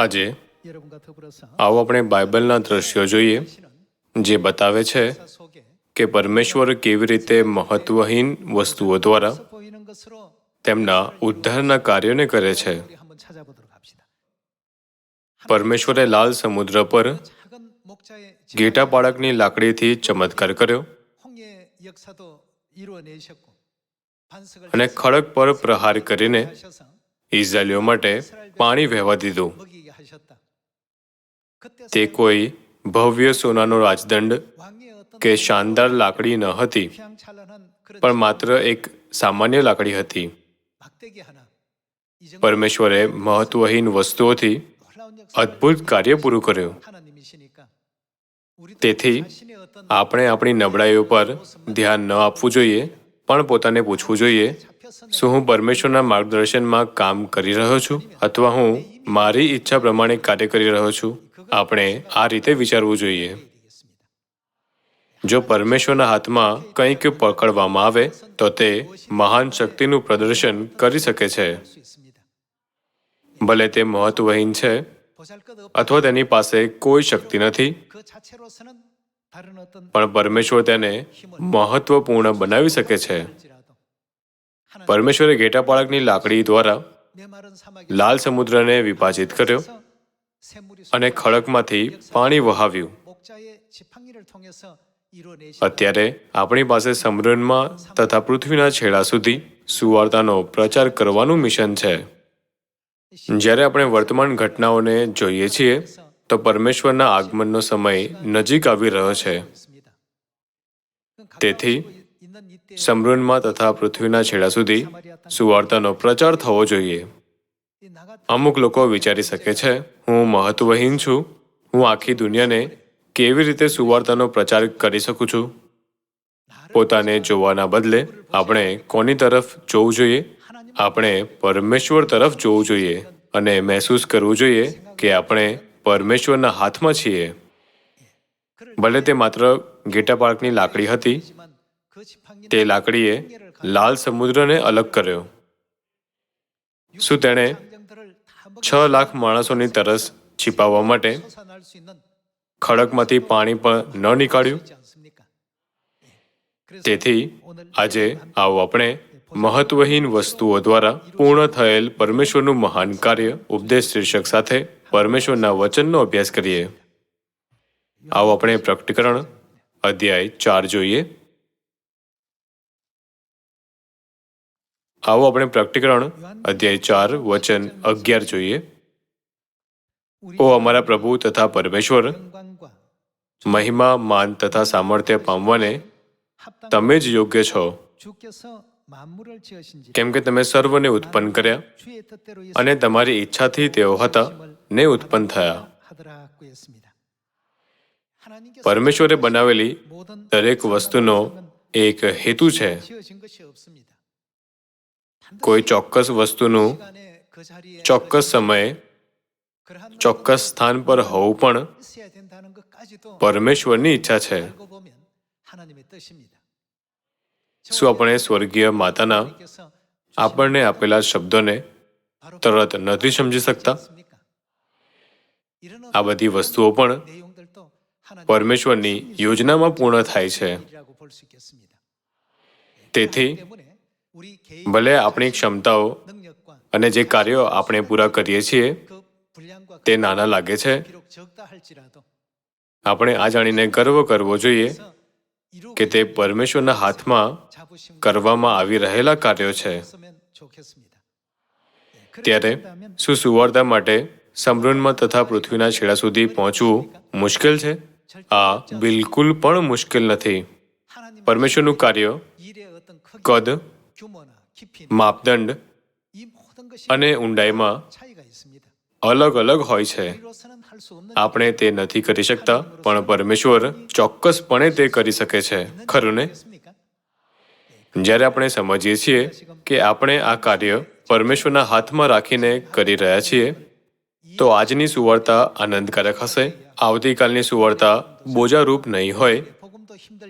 આજે આવો આપણે બાઇબલના દ્રશ્યો જોઈએ, જે બતાવે છે કે પરમેશ્વર કેવી રીતે મહત્વહીન વસ્તુઓ દ્વારા તેમના ઉદ્ધારના કાર્યોને કરે છે. પરમેશ્વરે લાલ સમુદ્ર પર ઘેટા બાળકની લાકડીથી ચમત્કાર કર્યો અને ખડક પર પ્રહાર કરીને ઇઝરાયલીઓ માટે પાણી વહેવા દીધું. તે કોઈ ભવ્ય સોનાનો રાજદંડ કે શાનદાર લાકડી ન હતી પણ માત્ર એક સામાન્ય લાકડી હતી. પરમેશ્વરે મહત્વહીન વસ્તુઓથી અદ્ભુત કાર્ય પૂરું કર્યું. તેથી આપણે આપણી નબળાઈઓ પર ધ્યાન ન આપવું જોઈએ પણ પોતાને પૂછવું જોઈએ શું હું પરમેશ્વરના માર્ગદર્શનમાં કામ કરી રહ્યો છું? અથવા હું મારી ઈચ્છા પ્રમાણે કાર્ય કરી રહ્યો છું? આપણે આ રીતે વિચારવું જોઈએ. જો પરમેશ્વરના હાથમાં કંઈક પકડવામાં આવે, તો તે મહાન શક્તિનું પ્રદર્શન કરી શકે છે. ભલે તે મહત્વહીન છે, અથવા તેની પાસે કોઈ શક્તિ નથી, પણ પરમેશ્વર તેને મહત્વપૂર્ણ બનાવી શકે છે. પરમેશ્વરે ઘેટાપાળકની લાકડી દ્વારા લાલ સમુદ્રને વિભાજિત કર્યો અને ખડકમાંથી પાણી વહાવ્યું. અત્યારે આપણી પાસે સમૃદ્ધમાં તથા પૃથ્વીના છેડા સુધી સુવાર્તાનો પ્રચાર કરવાનું મિશન છે. જ્યારે આપણે વર્તમાન ઘટનાઓને જોઈએ છીએ તો પરમેશ્વરના આગમનનો સમય નજીક આવી રહ્યો છે. તેથી સમૃનમાં તથા પૃથ્વીના છેડા સુધી સુવાર્તાનો પ્રચાર થવો જોઈએ. અમુક લોકો વિચારી શકે છે હું મહત્વહીન છું હું આખી દુનિયાને કેવી રીતે સુવાર્તાનો પ્રચાર કરી શકું છું? પોતાને જોવાના બદલે આપણે કોની તરફ જોવું જોઈએ? આપણે પરમેશ્વર તરફ જોવું જોઈએ અને મહેસૂસ કરવું જોઈએ કે આપણે પરમેશ્વરના હાથમાં છીએ. ભલે તે માત્ર ગેટા પાર્કની લાકડી હતી તે લાકડીએ લાલ સમુદ્રને અલગ કર્યો. શું તેણે છ લાખ માણસોની તરસ છીપાવવા માટે ખડકમાંથી પાણી પણ ન નીકાળ્યું? તેથી આજે આવો આપણે મહત્વહીન વસ્તુઓ દ્વારા પૂર્ણ થયેલ પરમેશ્વરનું મહાન કાર્ય ઉપદેશ શીર્ષક સાથે પરમેશ્વરના વચનનો અભ્યાસ કરીએ. આવો આપણે પ્રકટીકરણ અધ્યાય ચાર જોઈએ. આવો આપણે પ્રકટીકરણ અધ્યાય ચાર, વચન અગિયાર જોઈએ. ઓ અમારા પ્રભુ તથા પરમેશ્વર, મહિમા, માન તથા સામર્થ્ય પામવાને તમે જ યોગ્ય છો. કેમ કે તમે સર્વને ઉત્પન્ન કર્યા અને તમારી ઈચ્છાથી તેઓ હતા, ને ઉત્પન્ન થયા. પરમેશ્વરે બનાવેલી દરેક વસ્તુનો એક હેતુ છે. કોઈ ચોક્કસ વસ્તુનું ચોક્કસ સમયે ચોક્કસ સ્થાન પર હોવું પણ પરમેશ્વરની ઈચ્છા છે. શું આપણે સ્વર્ગીય માતાના આપણને આપેલા શબ્દોને તરત નથી સમજી શકતા? આ બધી વસ્તુઓ પણ પરમેશ્વરની યોજનામાં પૂર્ણ થાય છે. તેથી ભલે આપણી ક્ષમતાઓ અને જે કાર્યો આપણે પૂરા કરીએ છીએ તે નાના લાગે છે. આપણે આ જાણીને ગર્વ કરવો જોઈએ કે તે પરમેશ્વરના હાથમાં કરવામાં આવી રહેલા કાર્યો છે. ત્યારે શું સુવાર્તા માટે સમૃદ્ધમાં તથા પૃથ્વીના છેડા સુધી પહોંચવું મુશ્કેલ છે? આ બિલકુલ પણ મુશ્કેલ નથી. પરમેશ્વરનું કાર્ય કદ માપદંડ અને ઊંડાઈમાં અલગ અલગ હોય છે આપણે તે નથી કરી શકતા પણ પરમેશ્વર ચોક્કસપણે તે કરી શકે છે ખરું ને જ્યારે આપણે સમજીએ છીએ કે આપણે આ કાર્ય પરમેશ્વરના હાથમાં રાખીને કરી રહ્યા છીએ તો આજની સુવાર્તા આનંદકારક હશે આવતીકાલની સુવાર્તા બોજારૂપ નહીં હોય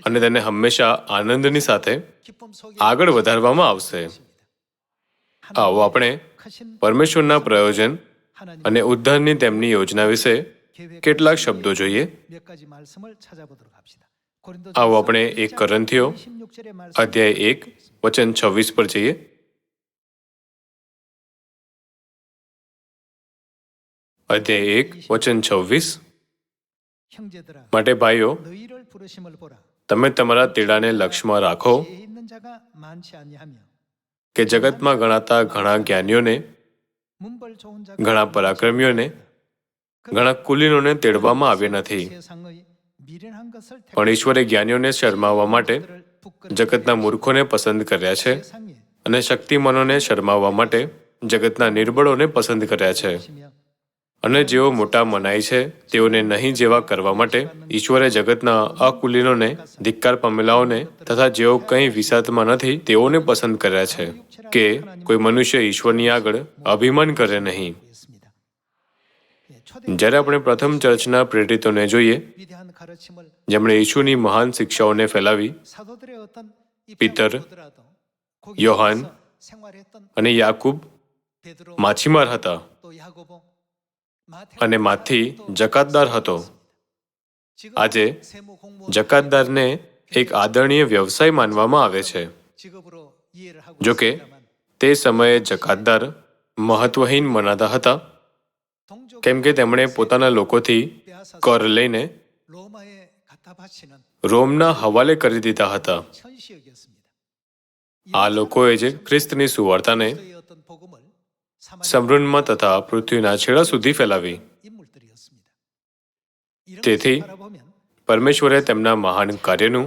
અને તેને હંમેશા આનંદની સાથે આગળ વધારવામાં આવશે. આવો આપણે પરમેશ્વરના પ્રયોજન અને ઉદ્ધારની તેમની યોજના વિશે કેટલાક શબ્દો જોઈએ. આવો આપણે એક કરંથીઓ અધ્યાય એક વચન છવ્વીસ પર જઈએ. અધ્યાય એક વચન છવ્વીસ. માટે ભાઈઓ તમે તમારા તેડાને લક્ષ્યમાં રાખો કે જગતમાં ગણાતા ઘણા જ્ઞાનીઓને ઘણા પરાક્રમીઓને ઘણા કુલીનોને તેડવામાં આવ્યા નથી. પણ ઈશ્વરે જ્ઞાનીઓને શરમાવવા માટે જગતના મૂર્ખોને પસંદ કર્યા છે અને શક્તિમાનોને શરમાવવા માટે જગતના નિર્બળોને પસંદ કર્યા છે. અને જેઓ મોટા મનાય છે, તેઓને નહીં જેવા કરવા માટે ઈશ્વરે જગતના અકુલીનોને, ધિક્કાર પામેલાઓને તથા જેઓ કંઈ વિસાતમાં નથી, તેઓને પસંદ કર્યા છે કે કોઈ મનુષ્ય ઈશ્વરની આગળ અભિમાન કરે નહીં. જ્યારે આપણે પ્રથમ ચર્ચના પ્રેરિતોને જોઈએ, જેમણે ઈશુની મહાન શિક્ષાઓને ફેલાવી, પિતર, યોહાન અને યાકુબ માછીમાર હતા અને માથી જકાતદાર હતો. આજે જકાતદારને એક આદરણીય વ્યવસાય માનવામાં આવે છે. જોકે તે સમયે જકાતદાર મહત્વહીન મનાતા હતા. કેમ કે તેમણે પોતાના લોકોથી કર લઈને રોમના હવાલે કરી દીધા હતા. આ લોકોએ જે ખ્રિસ્તની સુવાર્તાને સમૃદ્ધમાં તથા પૃથ્વીના છેડા સુધી ફેલાવી. તેથી પરમેશ્વરે તેમના મહાન કાર્યનું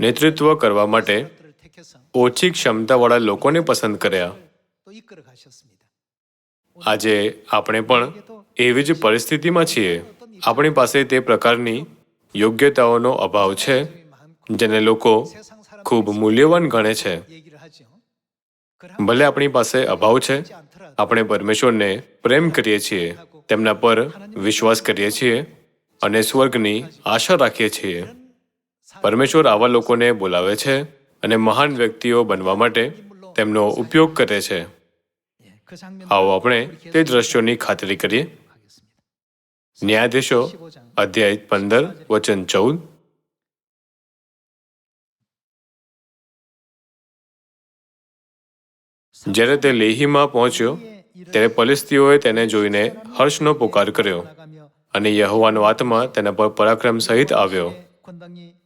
નેતૃત્વ કરવા માટે ઓછી ક્ષમતાવાળા લોકોને પસંદ કર્યા. આજે આપણે પણ એવી જ પરિસ્થિતિમાં છીએ. આપણી પાસે તે પ્રકારની યોગ્યતાઓનો અભાવ છે જેને લોકો ખૂબ મૂલ્યવાન ગણે છે. ભલે આપણી પાસે અભાવ છે, આપણે પરમેશ્વરને પ્રેમ કરીએ છીએ, તેમના પર વિશ્વાસ કરીએ છીએ અને સ્વર્ગની આશા રાખીએ છીએ. પરમેશ્વર આવા લોકોને બોલાવે છે અને મહાન વ્યક્તિઓ બનવા માટે તેમનો ઉપયોગ કરે છે. આવો આપણે તે દ્રશ્યોની ખાતરી કરીએ. ન્યાયાધીશો અધ્યાય પંદર, વચન ચૌદ. જ્યારે તે લેહીમાં પહોંચ્યો, ત્યારે પલિસ્તીઓએ તેને જોઈને હર્ષનો પુકાર કર્યો અને યહોવાનો આત્મા તેના પર પરાક્રમ સહિત આવ્યો.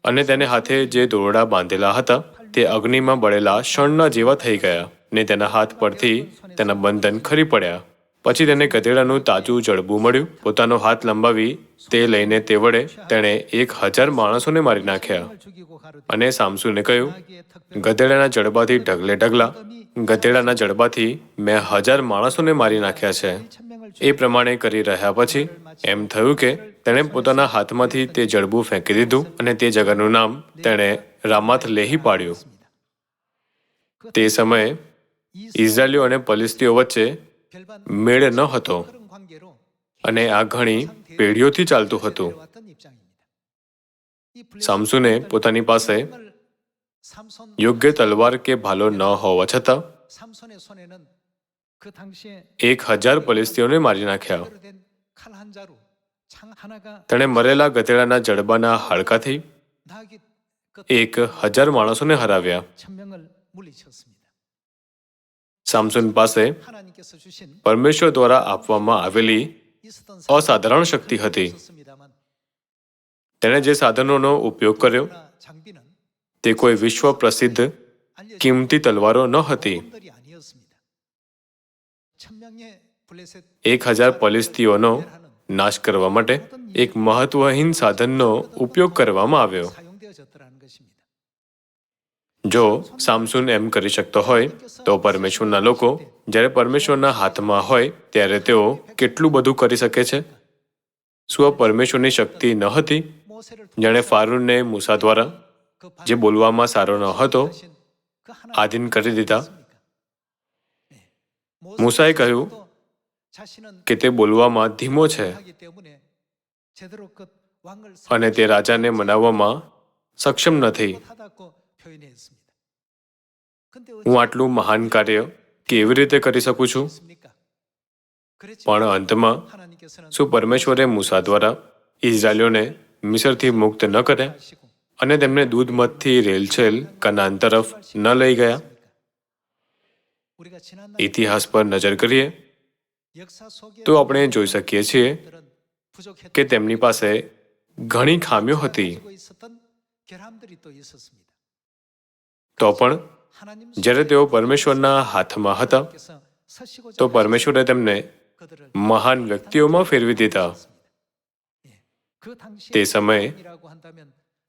અને તેને હાથે જે દોરડા બાંધેલા હતા, તે અગ્નિમાં બળેલા શણના જેવા થઈ ગયા ને તેના હાથ પરથી તેના બંધન ખરી પડ્યા. પછી તેને ગધેડાનું તાજું જડબું મળ્યું. પોતાનો હાથ લંબાવી તે લઈને તે વડે તેણે એક હજાર માણસોને મારી નાખ્યા. અને સામસુને કહ્યું, ગધેડાના જડબાથી ઢગલે ઢગલા. ગધેડાના જડબાથી મેં હજાર માણસોને મારી નાખ્યા છે. એ પ્રમાણે કરી રહ્યા પછી એમ થયું કે તેણે પોતાના હાથમાંથી તે જડબું ફેંકી દીધું અને તે જગરનું નામ તેણે રામાથ લેહી પાડ્યું. તે સમયે ઇઝરાયલીઓ અને પલિસ્તીઓ વચ્ચે મેળે ન હતો અને આ ઘણી પેઢીઓથી ચાલતું હતું. સામસુને પોતાની પાસે યોગ્ય તલવાર કે ભાલો ન હોવા છતાં એક હજાર પલિસ્તીઓને મારી નાખ્યા. તેણે મરેલા ગધેડાના જડબાના હાડકાથી એક હજાર માણસોને હરાવ્યા. સામસુન પાસે પરમેશ્વર દ્વારા આપવામાં આવેલી અસાધારણ શક્તિ હતી. તેણે જે સાધનોનો ઉપયોગ કર્યો તે કોઈ વિશ્વ પ્રસિદ્ધ કિંમતી તલવારો ન હતી. એક હજાર પોલિસ્તીઓનો નાશ કરવા માટે એક મહત્વહીન સાધનનો ઉપયોગ કરવામાં આવ્યો. જો સામસુન એમ કરી શકતો હોય, તો પરમેશ્વરના લોકો જ્યારે પરમેશ્વરના હાથમાં હોય, ત્યારે તેઓ કેટલું બધું કરી શકે છે? સ્વ પરમેશ્વરની શક્તિ ન હતી? જેણે ફારૂનને મૂસા દ્વારા જે બોલવામાં સારો ન હતો, આધીન કરી દીધા? મૂસાએ કહ્યું કે તે બોલવામાં ધીમો છે અને તે રાજાને મનાવવામાં સક્ષમ નથી. હું આટલું મહાન કાર્ય કેવી રીતે કરી શકું છું? પણ અંતમાં, શું પરમેશ્વરે મૂસા દ્વારા ઇઝરાયલીઓને મિસરથી મુક્ત ન કર્યા અને તેમને દૂધમતથી રેલછેલ કનાન તરફ ન લઈ ગયા? ઇતિહાસ પર નજર કરીએ, તો આપણે જોઈ શકીએ છીએ કે તેમની પાસે ઘણી ખામીઓ હતી. તો પણ જ્યારે તેઓ પરમેશ્વરના હાથમાં હતા તો પરમેશ્વરે તેમને મહાન વ્યક્તિઓમાં ફેરવી દીધા. તે સમયે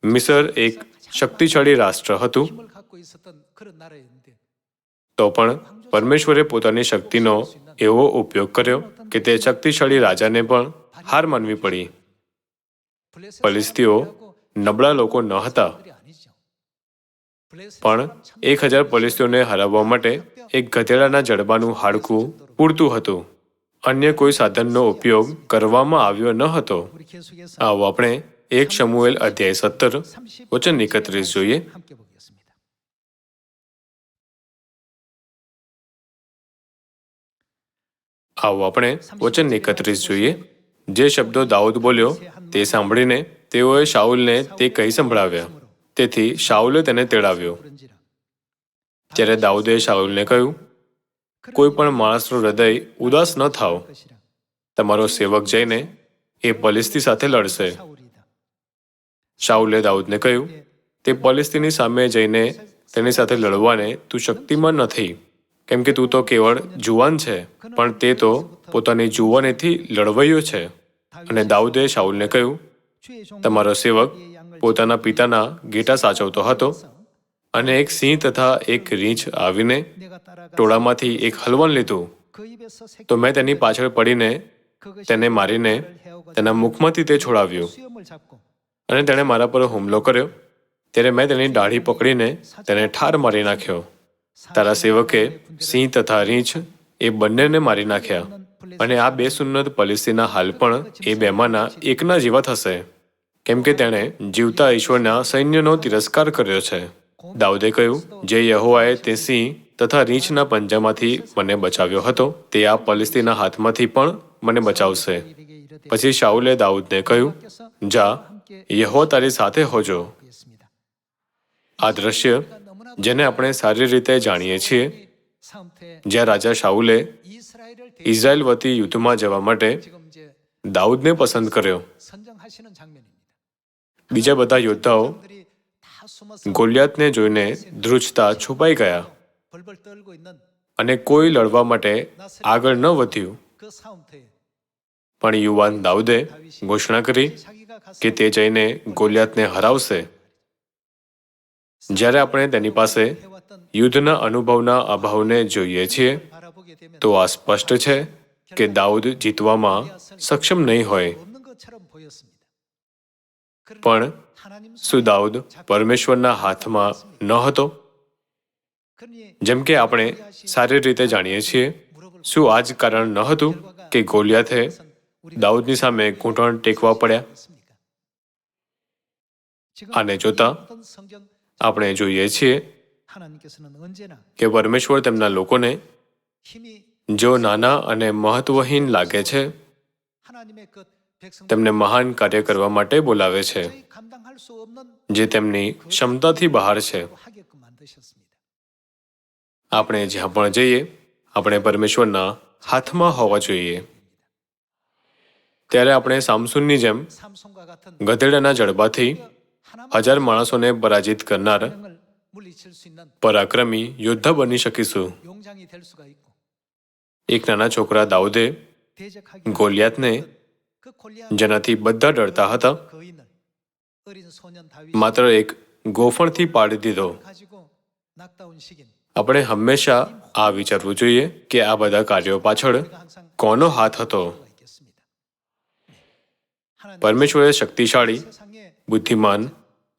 મિસર એક શક્તિશાળી રાષ્ટ્ર હતું. તો પણ પરમેશ્વરે પોતાની શક્તિનો એવો ઉપયોગ કર્યો કે તે શક્તિશાળી રાજાને પણ હાર માનવી પડી. પલિસ્તીઓ નબળા લોકો ન હતા. પણ એક હજાર પોલીસીઓને હરાવવા માટે એક ગધેડાના જડબાનું હાડકું પૂરતું હતું. અન્ય કોઈ સાધનનો ઉપયોગ કરવામાં આવ્યો ન હતો. આવો આપણે એક સમુએલ અધ્યાય સત્તર વચન એકત્રીસ જોઈએ. આવો આપણે વચન એકત્રીસ જોઈએ. જે શબ્દો દાઉદ બોલ્યો તે સાંભળીને તેઓએ શાઉલને તે કહી સંભળાવ્યા. તેથી શાઉલે તેને તેડાવ્યો. ત્યારે દાઉદે શાઉલને કહ્યું, કોઈ પણ માણસનું હૃદય ઉદાસ ન થાવ. તમારો સેવક જઈને એ પલિસ્તી સાથે લડશે. શાઉલે દાઉદને કહ્યું, તે પલિસ્તીની સામે જઈને તેની સાથે લડવાને તું શક્તિમાન નથી. કેમ કે તું તો કેવળ જુવાન છે, પણ તે તો પોતાની જુવાનીથી લડવૈયો છે. અને દાઉદે શાઉલને કહ્યું, તમારો સેવક પોતાના પિતાના ગેટા સાચવતો હતો અને એક સિંહ તથા એક રીંછ આવીને ટોળામાંથી એક હલવન લીધું. તો મેં તેની પાછળ પડીને તેને મારીને તેના મુખમાંથી તે છોડાવ્યું. અને તેણે મારા પર હુમલો કર્યો. ત્યારે મેં તેની દાઢી પકડીને તેને ઠાર મારી નાખ્યો. તારા સેવકે સિંહ તથા રીંછ એ બંનેને મારી નાખ્યા. અને આ બે સુન્નત પલિસીના હાલ પણ એ બેમાંના એકના જેવા થશે કેમ કે તેણે જીવતા ઈશ્વરના સૈન્યનો તિરસ્કાર કર્યો છે. દાઉદે કહ્યું, જે યહોવાએ તે સિંહ તથા રીંછના પંજામાંથી મને બચાવ્યો હતો, તે આ પલિસ્તીના હાથમાંથી પણ મને બચાવશે. પછી શાઉલે દાઉદને કહ્યું, જા યહો તારી સાથે હોજો. આ દ્રશ્ય, જેને આપણે સારી રીતે જાણીએ છીએ, જ્યાં રાજા શાઉલે ઇઝરાયલ વતી યુદ્ધમાં જવા માટે દાઉદને પસંદ કર્યો. બીજા બધા યોદ્ધાઓ ગોલિયાતને જોઈને ધ્રુજતા છુપાઈ ગયા. અને કોઈ લડવા માટે આગળ ન વધ્યું. પણ યુવાન દાઉદે ઘોષણા કરી કે તે જઈને ગોલિયાતને હરાવશે. જ્યારે આપણે તેની પાસે યુદ્ધના અનુભવના અભાવને જોઈએ છીએ, તો આ સ્પષ્ટ છે કે દાઉદ જીતવામાં સક્ષમ નહીં હોય. પણ શું દાઉદ પરમેશ્વરના હાથમાં ન હતો? જેમ કે આપણે સારી રીતે જાણીએ છીએ, શું આ જ કારણ ન હતું કે ગોલિયાથે દાઉદની સામે ઘૂંટણ ટેકવા પડ્યા? આને જોતા આપણે જોઈએ છીએ કે પરમેશ્વર તેમના લોકોને જો નાના અને મહત્વહીન લાગે છે તેમને મહાન કાર્ય કરવા માટે બોલાવે છે, જે તેમની ક્ષમતાથી બહાર છે. આપણે જ્યાં પણ જઈએ, આપણે પરમેશ્વરના હાથમાં હોવા જોઈએ. ત્યારે આપણે સામસુનની જેમ ગધેડાના જડબાથી હજાર માણસોને પરાજિત કરનાર પરાક્રમી યોદ્ધા બની શકીશું. એક નાના છોકરા દાઉદે ગોલિયાતને જેનાથી બધા ડરતા હતા. માત્ર એક ગોફણથી પાડી દીધો. આપણે હંમેશા આ વિચારવું જોઈએ કે આ બધા કાર્યો પાછળ કોનો હાથ હતો? પરમેશ્વરે શક્તિશાળી, બુદ્ધિમાન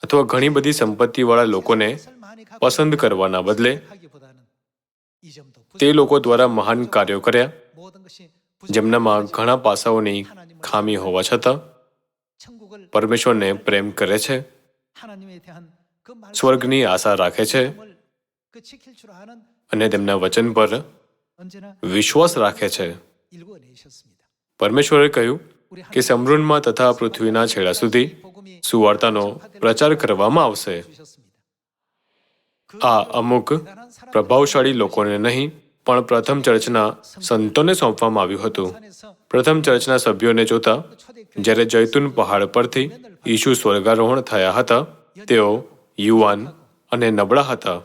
અથવા ઘણી બધી સંપત્તિવાળા લોકોને પસંદ કરવાના બદલે તે લોકો દ્વારા મહાન કાર્યો કર્યા, જેમનામાં ઘણા પાસાઓની ખામી હોવા છતાં પરમેશ્વરને પ્રેમ કરે છે. સ્વર્ગની આશા રાખે છે અને તેમના વચન પર વિશ્વાસ રાખે છે. પરમેશ્વરે કહ્યું કે સમૃણમાં તથા પૃથ્વીના છેડા સુધી સુવાર્તાનો પ્રચાર કરવામાં આવશે. આ અમુક પ્રભાવશાળી લોકોને નહીં પણ પ્રથમ ચર્ચના સંતોને સોંપવામાં આવ્યું હતું. પ્રથમ ચર્ચના સભ્યોને જોતા, જ્યારે જૈતુન પહાડ પરથી ઈશુ સ્વર્ગારોહણ થયા હતા, તેઓ યુવાન અને નબળા હતા.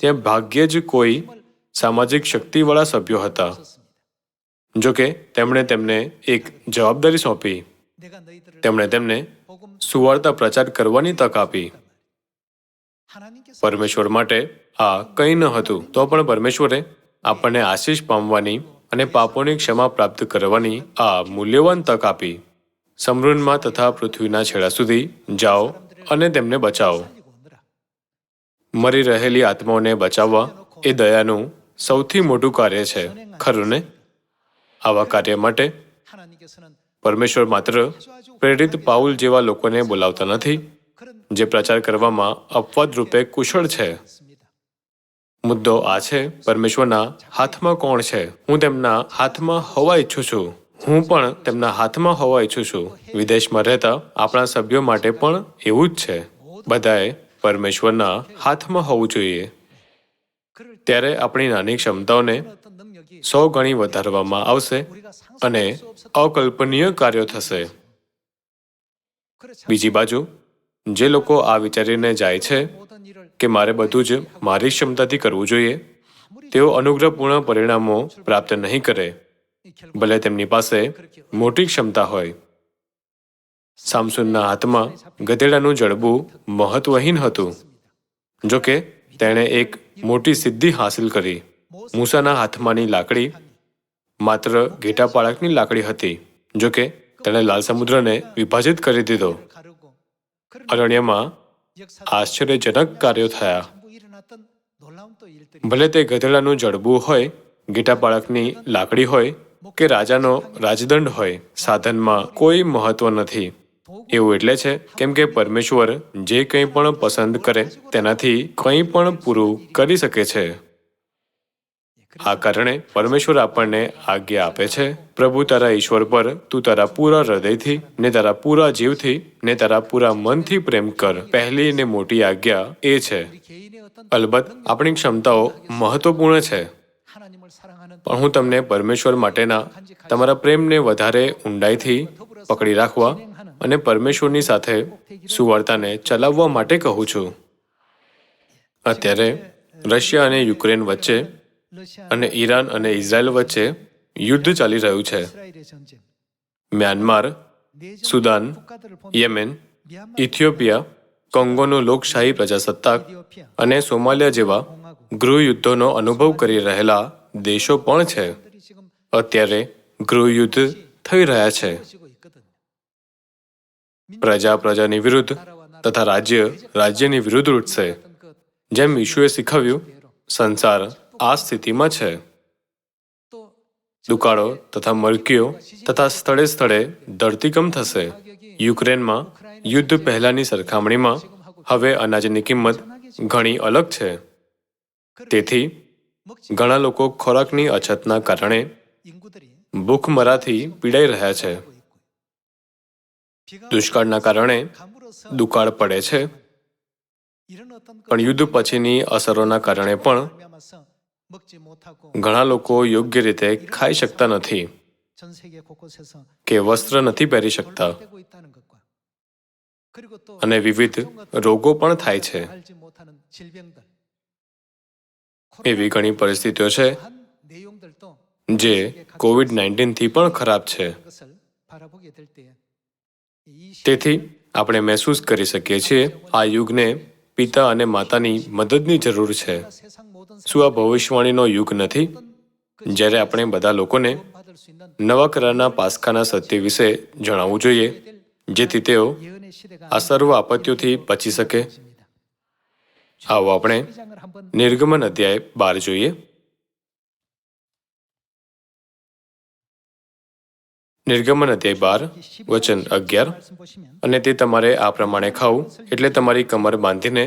ત્યાં ભાગ્યે જ કોઈ સામાજિક શક્તિવાળા સભ્યો હતા. જોકે તેમણે તેમને એક જવાબદારી સોંપી. તેમણે તેમને સુવાર્તા પ્રચાર કરવાની તક આપી. પરમેશ્વર માટે આ કંઈ ન હતું. તો પણ પરમેશ્વરે આપણને આશીષ પામવાની અને પાપોની ક્ષમા પ્રાપ્ત કરવાની આ મૂલ્યવાન તક આપી. સમૃદ્ધમાં તથા પૃથ્વીના છેડા સુધી જાઓ અને તેમને બચાવો. મરી રહેલી આત્માઓને બચાવવા એ દયાનું સૌથી મોટું કાર્ય છે, ખરું ને? આવા કાર્ય માટે પરમેશ્વર માત્ર પ્રેરિત પાઉલ જેવા લોકોને બોલાવતા નથી, જે પ્રચાર કરવામાં અપવાદ રૂપે કુશળ છે. મુદ્દો આ છે, પરમેશ્વરના હાથમાં કોણ છે? હું તેમના હાથમાં હોવા ઈચ્છું છું. હું પણ તેમના હાથમાં હોવા ઈચ્છું છું. વિદેશમાં રહેતા આપણા સભ્યો માટે પણ એવું જ છે. બધાએ પરમેશ્વરના હાથમાં હોવું જોઈએ. ત્યારે આપણી નાની ક્ષમતાઓને સો ગણી વધારવામાં આવશે અને અકલ્પનીય કાર્યો થશે. બીજી બાજુ, જે લોકો આ વિચારીને જાય છે કે મારે બધું જ મારી ક્ષમતાથી કરવું જોઈએ. તેઓ અનુગ્રહપૂર્ણ પરિણામો પ્રાપ્ત નહીં કરે. ભલે તેમની પાસે મોટી ક્ષમતા હોય. સામસુનના હાથમાં ગધેડાનું જડબું મહત્વહીન હતું. જોકે, તેણે એક મોટી સિદ્ધિ હાંસિલ કરી. મૂસાના હાથમાંની લાકડી માત્ર ઘેટાપાળકની લાકડી હતી. જોકે, તેણે લાલ સમુદ્રને વિભાજિત કરી દીધો. અરણ્યમાં આશ્ચર્યજનક કાર્યો થયા. ભલે તે ગધેડાનું જડબું હોય, ગીટા બાળકની લાકડી હોય કે રાજાનો રાજદંડ હોય, સાધનમાં કોઈ મહત્વ નથી. એવું એટલે છે કેમ કે પરમેશ્વર જે કંઈ પણ પસંદ કરે તેનાથી કંઈ પણ પૂરું કરી શકે છે. આ કારણે પરમેશ્વર આપણને આજ્ઞા આપે છે, પ્રભુ, તારા ઈશ્વર પર તું તારા પૂરા હૃદયથી ને તારા પૂરા જીવથી ને તારા પૂરા મનથી પ્રેમ કર. પહેલી ને મોટી આજ્ઞા એ છે. અલબત્ત, આપણી ક્ષમતાઓ મહત્વપૂર્ણ છે. પણ હું તમને પરમેશ્વર માટેના તમારા પ્રેમને વધારે ઊંડાઈથી પકડી રાખવા અને પરમેશ્વરની સાથે સુવાર્તાને ચલાવવા માટે કહું છું. અત્યારે રશિયા અને યુક્રેન વચ્ચે અને ઈરાન અને ઇઝરાયલ વચ્ચે યુદ્ધ ચાલી રહ્યું છે. મ્યાનમાર, સુદાન, યેમેન, ઇથિયોપિયા, કોંગોનો લોકશાહી પ્રજાસત્તાક અને સોમાલિયા જેવા ગૃહયુદ્ધોનો અનુભવ કરી રહેલા દેશો પણ છે. અત્યારે ગૃહયુદ્ધ થઈ રહ્યા છે. પ્રજા પ્રજાની વિરુદ્ધ તથા રાજ્ય રાજ્યની વિરુદ્ધ ઉઠશે જેમ ઈશુએ શીખવ્યું, સંસાર આ સ્થિતિમાં છે. દુકાળો તથા મરકીઓ તથા સ્થળે સ્થળે ધરતીકંપ થશે. યુક્રેનમાં યુદ્ધ પહેલાની સરખામણીમાં હવે અનાજની કિંમત ઘણી અલગ છે. તેથી ઘણા લોકો ખોરાકની અછતના કારણે ભૂખમરાથી પીડાઈ રહ્યા છે. દુષ્કાળના કારણે દુકાળ પડે છે. પણ યુદ્ધ પછીની અસરોના કારણે પણ ઘણા લોકો યોગ્ય રીતે ખાઈ શકતા નથી કે વસ્ત્ર નથી પહેરી શકતા. અને વિવિધ રોગો પણ થાય છે. એવી ઘણી પરિસ્થિતિઓ છે જે કોવિડ નાઇન્ટીનથી પણ ખરાબ છે. તેથી આપણે મહેસૂસ કરી શકીએ છીએ આ યુગને પિતા અને માતાની મદદની જરૂર છે. શું આ ભવિષ્યવાણીનો યુગ નથી? જ્યારે આપણે બધા લોકોને નવા કરારના પાસખાના સત્ય વિશે જણાવવું જોઈએ, જેથી તેઓ આ સર્વ આપત્તિઓથી બચી શકે. આવો આપણે નિર્ગમન અધ્યાય બાર જોઈએ. નિર્ગમન અધ્યાય બાર, વચન અગિયાર, અને તે તમારે આ પ્રમાણે ખાવું, એટલે તમારી કમર બાંધીને,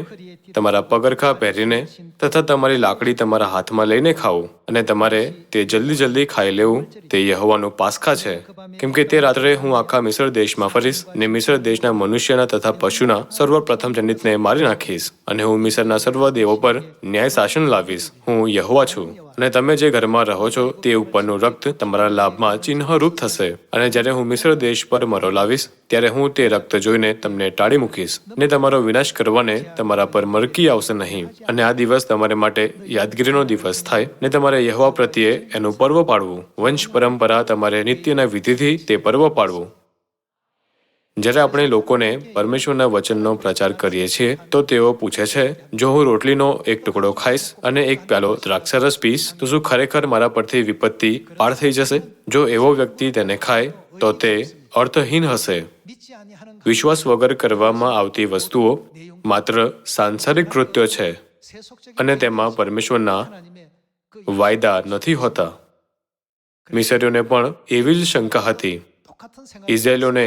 તમારા પગરખા પહેરીને, તથા તમારી લાકડી તમારા હાથમાં લઈને ખાવું, અને તમારે તે જલ્દી જલ્દી ખાઈ લેવું, તે યહોવાનું પાસખા છે. કેમ કે તે રાત્રે હું આખા મિશ્ર દેશમાં ફરીશ, ને મિશ્ર દેશના મનુષ્યના તથા પશુના સર્વપ્રથમ જનિતને મારી નાખીશ. અને હું મિશ્રના સર્વ દેવો પર ન્યાય શાસન લાવીશ. હું યહોવા છું અને તમે જે ઘરમાં રહો છો તે ઉપરનું રક્ત તમારા લાભમાં ચિહ્નરૂપ થશે. અને જ્યારે હું મિશ્ર દેશ પર મરો લાવીશ, ત્યારે હું તે રક્ત જોઈને તમને ટાળી મૂકીશ. ને તમારો વિનાશ કરવાને તમારા પર મરકી આવશે નહીં. અને આ દિવસ તમારે માટે યાદગીરીનો દિવસ થાય. ને તમારે યહોવા પ્રત્યે એનું પર્વ પાડવું. વંશ પરંપરા તમારે નિત્યના વિધિથી તે પર્વ પાડવું. જ્યારે આપણે લોકોને પરમેશ્વરના વચનનો પ્રચાર કરીએ છીએ, તો તેઓ પૂછે છે, જો હું રોટલીનો એક ટુકડો ખાઈશ અને એક પ્યાલો દ્રાક્ષરસ પીશ તો શું ખરેખર મારા પરથી વિપત્તિ પાર થઈ જશે? જો એવો વ્યક્તિ તેને ખાય, તો તે અર્થહીન હશે. વિશ્વાસ વગર કરવામાં આવતી વસ્તુઓ માત્ર સાંસારિક કૃત્યો છે અને તેમાં પરમેશ્વરના વાયદા નથી હોતા. મિસરીઓને પણ એવી જ શંકા હતી. ઇઝરાયલોને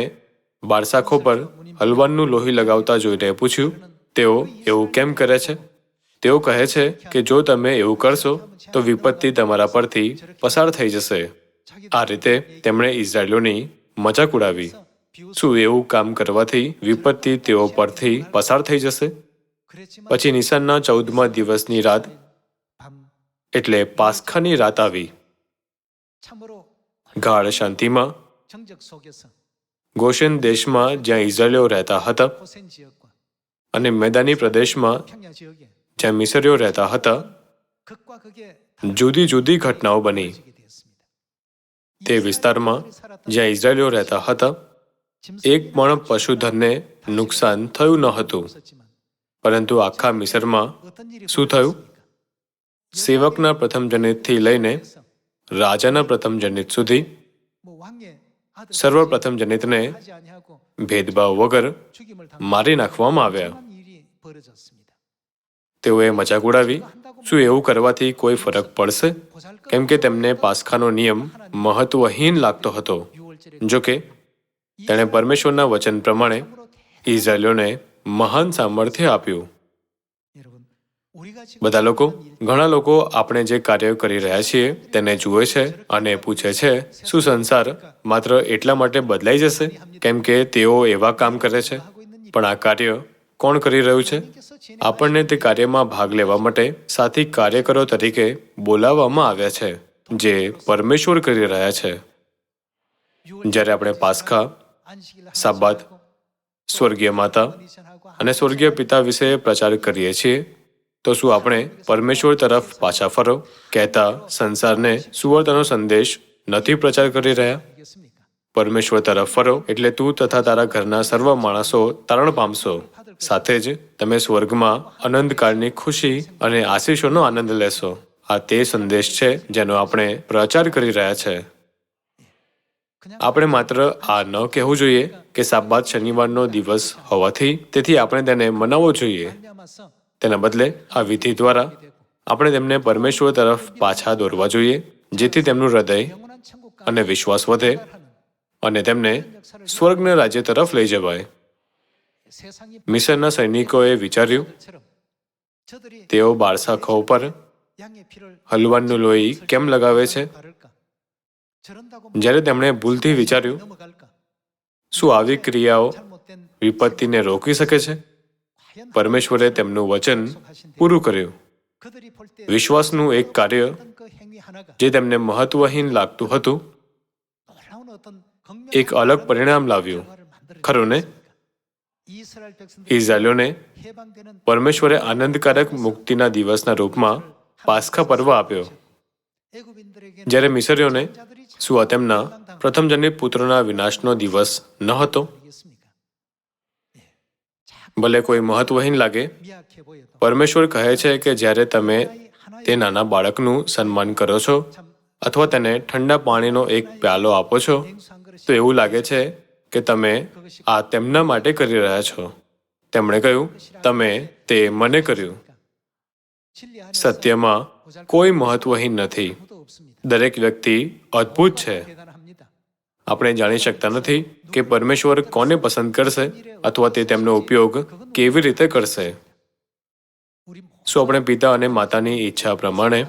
બારસાખો પર હલવાનનું લોહી લગાવતા જોઈને પૂછ્યું, તેઓ એવું કેમ કરે છે? તેઓ કહે છે કે જો તમે એવું કરશો, તો વિપત્તિ તમારા પરથી પસાર થઈ જશે. આ રીતે તેમણે ઇઝરાયલોની મજાક ઉડાવી. શું એવું કામ કરવાથી વિપત્તિ તેઓ પરથી પસાર થઈ જશે? પછી નિશાનના ચૌદમા દિવસની રાત, એટલે પાસખાની રાત આવી. ગાઢ શાંતિમાં ગોશેન દેશમાં જ્યાં ઇઝરાયલીઓ રહેતા હતા અને મેદાની પ્રદેશમાં જ્યાં મિસરીઓ રહેતા હતા, જુદી જુદી ઘટનાઓ બની. તે વિસ્તારમાં જ્યાં ઇઝરાયલીઓ રહેતા હતા, એક પણ પશુધનને નુકસાન થયું ન હતું. પરંતુ આખા મિસરમાં શું થયું? સેવકના પ્રથમ જનિતથી લઈને રાજાના પ્રથમ જનિત સુધી સર્વપ્રથમ જનિતને ભેદભાવ વગર મારી નાખવામાં આવ્યા. તેઓએ મજાક ઉડાવી, શું એવું કરવાથી કોઈ ફરક પડશે? કેમ કે તેમને પાસખાનો નિયમ મહત્વહીન લાગતો હતો. જો કે, તેણે પરમેશ્વરના વચન પ્રમાણે ઇઝરાયલીઓને મહાન સામર્થ્ય આપ્યું. બધા લોકો ઘણા લોકો આપણે જે કાર્ય કરી રહ્યા છીએ તેને જુએ છે અને પૂછે છે શું સંસાર માત્ર એટલા માટે બદલાઈ જશે? કેમ કે તેઓ એવા કામ કરે છે. પણ આ કાર્ય કોણ કરી રહ્યું છે? આપણને તે કાર્યમાં ભાગ લેવા માટે સાથી કાર્યકરો તરીકે બોલાવવામાં આવ્યા છે જે પરમેશ્વર કરી રહ્યા છે. જ્યારે આપણે પાસખા સાબાત સ્વર્ગીય માતા અને સ્વર્ગીય પિતા વિશે પ્રચાર કરીએ છીએ તો શું આપણે પરમેશ્વર તરફ પાછા ફરો? કહેતા સંસારને સુવર્તનો સંદેશ નથી પ્રચાર કરી રહ્યા? પરમેશ્વર તરફ ફરો એટલે તું તથા તારા ઘરના સર્વ માણસો તરણ પામશો. સાથે જ તમે સ્વર્ગમાં અનંતકાળની ખુશી અને આશીષોનો આનંદ લેશો. આ તે સંદેશ છે જેનો આપણે પ્રચાર કરી રહ્યા છે. આપણે માત્ર આ ન કહેવું જોઈએ કે સાબાત શનિવારનો દિવસ હોવાથી તેથી આપણે તેને મનાવવો જોઈએ. તેના બદલે આ વિધિ દ્વારા આપણે તેમને પરમેશ્વર તરફ પાછા દોરવા જોઈએ, જેથી તેમનું હૃદય અને વિશ્વાસ વધે અને તેમને સ્વર્ગના રાજ્ય તરફ લઈ જવાય. મિશનના સૈનિકોએ વિચાર્યું, તેઓ બારસાખો પર હલવાનનું લોહી કેમ લગાવે છે? જ્યારે તેમણે ભૂલથી વિચાર્યું, શું આવી ક્રિયાઓ વિપત્તિને રોકી શકે છે? પરમેશ્વરે તેમનું વચન પૂરું કર્યું. વિશ્વાસનું એક કાર્ય જે તેમને મહત્વહીન લાગતું હતું, એક અલગ પરિણામ લાવ્યું. ખરું ને? ઇઝરાયલોને પરમેશ્વરે આનંદકારક મુક્તિના દિવસના રૂપમાં પાસખા પર્વ આપ્યો. જ્યારે મિસરીઓને સુઆ તેમના પ્રથમજનિત પુત્રના વિનાશનો દિવસ ન હતો ભલે કોઈ મહત્વહીન લાગે, પરમેશ્વર કહે છે કે જ્યારે તમે તે નાના બાળકનું સન્માન કરો છો અથવા તેને ઠંડા પાણીનો એક પ્યાલો આપો છો, તો એવું લાગે છે કે તમે આ તેમના માટે કરી રહ્યા છો. તેમણે કહ્યું, તમે તે મને કર્યું. સત્યમાં કોઈ મહત્વહીન નથી. દરેક વ્યક્તિ અદ્ભુત છે. આપણે જાણી શકતા નથી કે પરમેશ્વર કોને પસંદ કરશે અથવા તે તેમનો ઉપયોગ કેવી રીતે કરશે? શું આપણે પિતા અને માતાની ઈચ્છા પ્રમાણે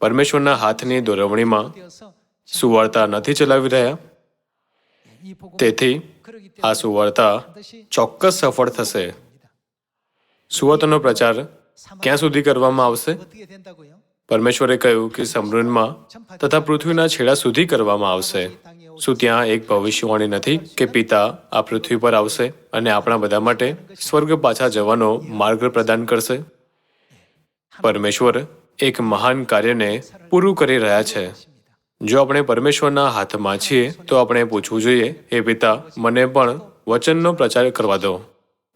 પરમેશ્વરના હાથની દોરવણીમાં સુવાર્તા નથી ચલાવી રહ્યા? તેથી આ સુવાર્તા ચોક્કસ સફળ થશે. સુવાર્તાનો પ્રચાર ક્યાં સુધી કરવામાં આવશે? પરમેશ્વરે કહ્યું કે સમૃદ્ધમાં તથા પૃથ્વીના છેડા સુધી કરવામાં આવશે. શું ત્યાં એક ભવિષ્યવાણી નથી કે પિતા આ પૃથ્વી પર આવશે અને આપણા બધા માટે સ્વર્ગ પાછા જવાનો માર્ગ પ્રદાન કરશે? પરમેશ્વર એક મહાન કાર્યને પૂરું કરી રહ્યા છે. જો આપણે પરમેશ્વરના હાથમાં છીએ, તો આપણે પૂછવું જોઈએ, હે પિતા, મને પણ વચનનો પ્રચાર કરવા દો.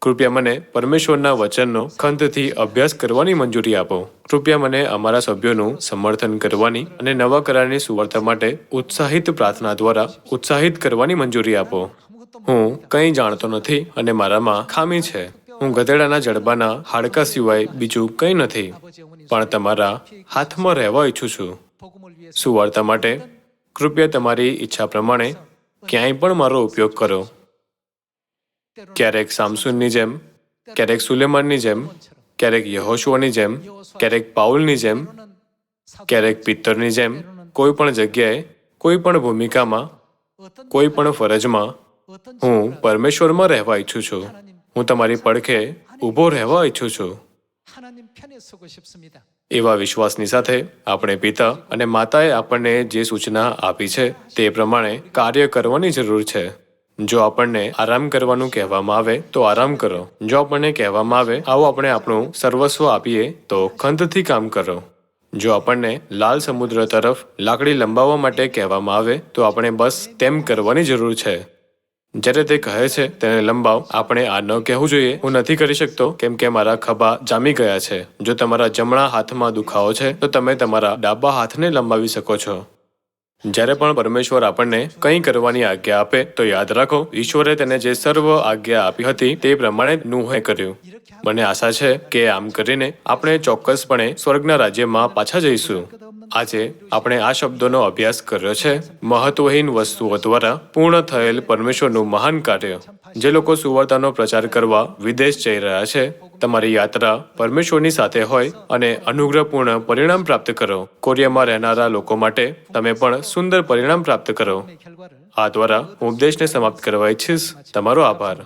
કૃપયા મને પરમેશ્વરના વચનનો ખંતથી અભ્યાસ કરવાની મંજૂરી આપો. કૃપયા મને અમારા સભ્યોનું સમર્થન કરવાની અને નવા કરારની સુવર્તા માટે ઉત્સાહિત પ્રાર્થના દ્વારા ઉત્સાહિત કરવાની મંજૂરી આપો. હું કંઈ જાણતો નથી અને મારામાં ખામી છે. હું ગધેડાના જડબાના હાડકા સિવાય બીજું કંઈ નથી, પણ તમારા હાથમાં રહેવા ઈચ્છું છું. સુવાર્તા માટે કૃપયા તમારી ઈચ્છા પ્રમાણે ક્યાંય પણ મારો ઉપયોગ કરો. ક્યારેક સામસુનની જેમ ક્યારેક સુલેમાનની જેમ ક્યારેક યહોશુઓની જેમ ક્યારેક પાઉલની જેમ ક્યારેક પિત્તરની જેમ કોઈ પણ જગ્યાએ કોઈ પણ ભૂમિકામાં કોઈ પણ ફરજમાં હું પરમેશ્વરમાં રહેવા ઈચ્છું છું. હું તમારી પડખે ઊભો રહેવા ઈચ્છું છું. એવા વિશ્વાસની સાથે આપણે પિતા અને માતાએ આપણને જે સૂચના આપી છે તે પ્રમાણે કાર્ય કરવાની જરૂર છે. જો આપણને આરામ કરવાનું કહેવામાં આવે, તો આરામ કરો. જો આપણને કહેવામાં આવે, આવો આપણે આપણું સર્વસ્વ આપીએ, તો ખંતથી કામ કરો. જો આપણને લાલ સમુદ્ર તરફ લાકડી લંબાવવા માટે કહેવામાં આવે, તો આપણે બસ તેમ કરવાની જરૂર છે. જ્યારે તે કહે છે, તેને લંબાવ, આપણે આ ન કહેવું જોઈએ. હું નથી કરી શકતો, કેમ કે મારા ખભા જામી ગયા છે. જો તમારા જમણા હાથમાં દુખાવો છે, તો તમે તમારા ડાબા હાથને લંબાવી શકો છો. જ્યારે પણ પરમેશ્વર આપણને કંઈ કરવાની આજ્ઞા આપે તો યાદ રાખો, ઈશ્વરે તેને જે સર્વ આજ્ઞા આપી હતી તે પ્રમાણે નુહે કર્યું. મને આશા છે કે આમ કરીને આપણે ચોક્કસપણે સ્વર્ગના રાજ્યમાં પાછા જઈશું. આજે આપણે આ શબ્દોનો અભ્યાસ કર્યો છે, મહત્વહીન વસ્તુઓ દ્વારા પૂર્ણ થયેલ પરમેશ્વરનું મહાન કાર્ય. જે લોકો સુવર્તાનો પ્રચાર કરવા વિદેશ જઈ રહ્યા છે તમારી યાત્રા પરમેશ્વરની સાથે હોય અને અનુગ્રહપૂર્ણ પરિણામ પ્રાપ્ત કરો. કોરિયામાં રહેનારા લોકો માટે તમે પણ સુંદર પરિણામ પ્રાપ્ત કરો. આ દ્વારા હું ઉપદેશને સમાપ્ત કરવા ઈચ્છીશ. તમારો આભાર.